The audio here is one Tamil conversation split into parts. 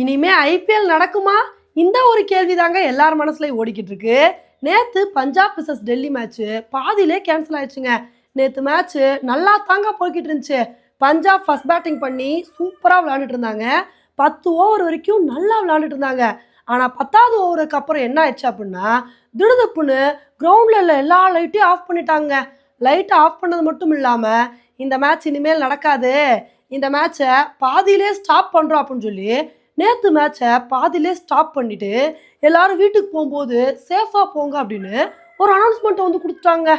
இனிமே ஐபிஎல் நடக்குமா? இந்த ஒரு கேள்வி தாங்க எல்லார் மனசுலையும் ஓடிக்கிட்டு இருக்கு நேற்று பஞ்சாப் விசஸ் டெல்லி மேட்ச்சு பாதியிலே கேன்சல் ஆயிடுச்சுங்க. நேற்று மேட்ச்சு நல்லா தாங்க போய்கிட்டு இருந்துச்சு. பஞ்சாப் ஃபர்ஸ்ட் பேட்டிங் பண்ணி சூப்பராக விளையாண்டுட்டு இருந்தாங்க. பத்து ஓவர் வரைக்கும் நல்லா விளையாண்டுட்டு இருந்தாங்க. ஆனால் பத்தாவது ஓவருக்கு அப்புறம் என்ன ஆயிடுச்சு அப்படின்னா திடுதப்புன்னு கிரவுண்டில் உள்ள எல்லா லைட்டையும் ஆஃப் பண்ணிட்டாங்க. லைட்டை ஆஃப் பண்ணது மட்டும் இல்லாமல் இந்த மேட்ச் இனிமேல் நடக்காது. இந்த மேட்சை பாதியிலே ஸ்டாப் பண்ணுறோம் அப்படின்னு சொல்லி நேற்று மேட்சை பாதியிலே ஸ்டாப் பண்ணிவிட்டு எல்லாரும் வீட்டுக்கு போகும்போது சேஃபாக போங்க அப்படின்னு ஒரு அனௌன்ஸ்மெண்ட்டை வந்து கொடுத்துட்டாங்க.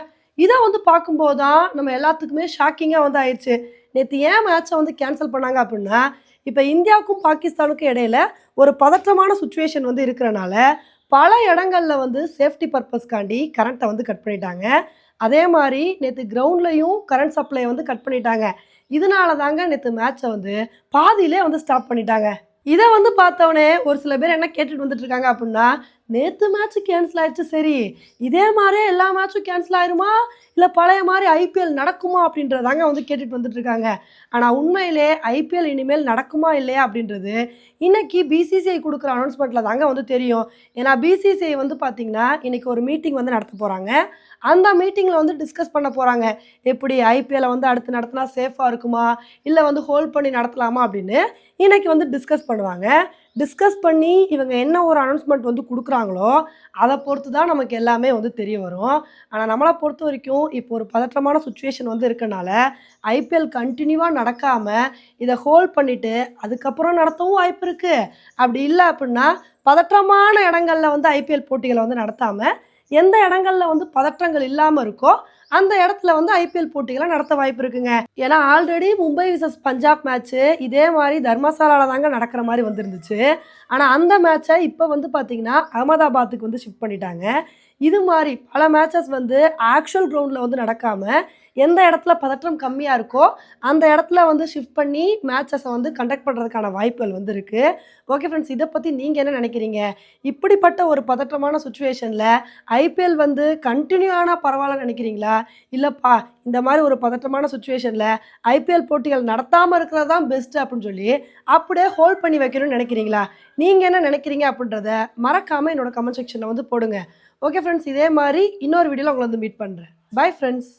இதை வந்து பார்க்கும்போது தான் நம்ம எல்லாத்துக்குமே ஷாக்கிங்காக வந்து ஆயிடுச்சு. நேற்று ஏன் மேட்சை வந்து கேன்சல் பண்ணாங்க அப்படின்னா இப்போ இந்தியாவுக்கும் பாகிஸ்தானுக்கும் இடையில ஒரு பதற்றமான சுச்சுவேஷன் வந்து இருக்கிறனால பல இடங்களில் வந்து சேஃப்டி பர்பஸ்க்காண்டி கரண்ட்டை வந்து கட் பண்ணிட்டாங்க. அதே மாதிரி நேற்று கிரவுண்ட்லையும் கரண்ட் சப்ளை வந்து கட் பண்ணிட்டாங்க. இதனால தாங்க நேற்று மேட்சை வந்து பாதியிலே வந்து ஸ்டாப் பண்ணிட்டாங்க. இதை வந்து பார்த்தவொடனே ஒரு சில பேர் என்ன கேட்டுட்டு வந்துட்டு இருக்காங்க அப்படின்னா நேற்று மேட்ச் கேன்சல் ஆயிடுச்சு சரி. இதே மாதிரியே எல்லா மேட்சும் கேன்சல் ஆயிருமா? இல்லை பழைய மாதிரி ஐபிஎல் நடக்குமா அப்படின்றதாங்க வந்து கேட்டுட்டு வந்துட்டு இருக்காங்க. ஆனால் உண்மையிலே ஐபிஎல் இனிமேல் நடக்குமா இல்லையா அப்படின்றது இன்னைக்கு பிசிசிஐ கொடுக்குற அனௌன்ஸ்மெண்ட்டில் தாங்க வந்து தெரியும். ஏன்னா பிசிசிஐ வந்து பார்த்தீங்கன்னா இன்னைக்கு ஒரு மீட்டிங் வந்து நடத்த போகிறாங்க அந்த மீட்டிங்கில் வந்து டிஸ்கஸ் பண்ண போகிறாங்க எப்படி ஐபிஎல்லை வந்து அடுத்து நடத்தினா சேஃபாக இருக்குமா? இல்லை வந்து ஹோல்ட் பண்ணி நடத்தலாமா அப்படின்னு இன்னைக்கு வந்து டிஸ்கஸ் பண்ணுவாங்க. டிஸ்கஸ் பண்ணி இவங்க என்ன ஒரு அனௌன்ஸ்மெண்ட் வந்து கொடுக்குறாங்களோ அதை பொறுத்து தான் நமக்கு எல்லாமே வந்து தெரிய வரும். ஆனால் நம்மளை பொறுத்த வரைக்கும் இப்போ ஒரு பதற்றமான சுச்சுவேஷன் வந்து இருக்கனால ஐபிஎல் கண்டினியூவாக நடக்காமல் இதை ஹோல்ட் பண்ணிவிட்டு அதுக்கப்புறம் நடத்தவும் வாய்ப்பு இருக்குது அப்படி இல்லை அப்படின்னா பதற்றமான இடங்களில் வந்து ஐபிஎல் போட்டிகளை வந்து நடத்தாமல் எந்த இடங்கள்ல வந்து பதற்றங்கள் இல்லாமல் இருக்கோ அந்த இடத்துல வந்து ஐபிஎல் போட்டிகளை நடத்த வாய்ப்பு இருக்குங்க. ஏன்னா already Mumbai versus Punjab match இதே மாதிரி தர்மசாலாவில் தாங்க நடக்கிற மாதிரி வந்துருந்துச்சு. ஆனால் அந்த மேட்சை இப்போ வந்து பார்த்தீங்கன்னா அகமதாபாத்துக்கு வந்து ஷிஃப்ட் பண்ணிட்டாங்க. இது மாதிரி பல மேட்சஸ் வந்து ஆக்சுவல் கிரவுண்டில் வந்து நடக்காமல் எந்த இடத்துல பதற்றம் கம்மியாக இருக்கோ அந்த இடத்துல வந்து ஷிஃப்ட் பண்ணி மேட்சஸை வந்து கண்டக்ட் பண்ணுறதுக்கான வாய்ப்புகள் வந்து இருக்குது ஓகே ஃப்ரெண்ட்ஸ் இதை பற்றி நீங்கள் என்ன நினைக்கிறீங்க? இப்படிப்பட்ட ஒரு பதற்றமான சுச்சுவேஷனில் ஐபிஎல் வந்து கண்டினியூ ஆனால் பரவாயில்ல நினைக்கிறீங்களா? இல்லைப்பா இந்த மாதிரி ஒரு பதற்றமான சுச்சுவேஷனில் ஐபிஎல் போட்டிகள் நடத்தாமல் இருக்கிறது தான் பெஸ்ட்டு அப்படின்னு சொல்லி அப்படியே ஹோல்ட் பண்ணி வைக்கணும்னு நினைக்கிறீங்களா? நீங்கள் என்ன நினைக்கிறீங்க அப்படின்றத மறக்காமல் என்னோட கமெண்ட் செக்ஷனில் வந்து போடுங்க. ஓகே ஃப்ரெண்ட்ஸ் இதே மாதிரி இன்னொரு வீடியோவில் உங்களை வந்து மீட் பண்ணுறேன் பை ஃப்ரெண்ட்ஸ்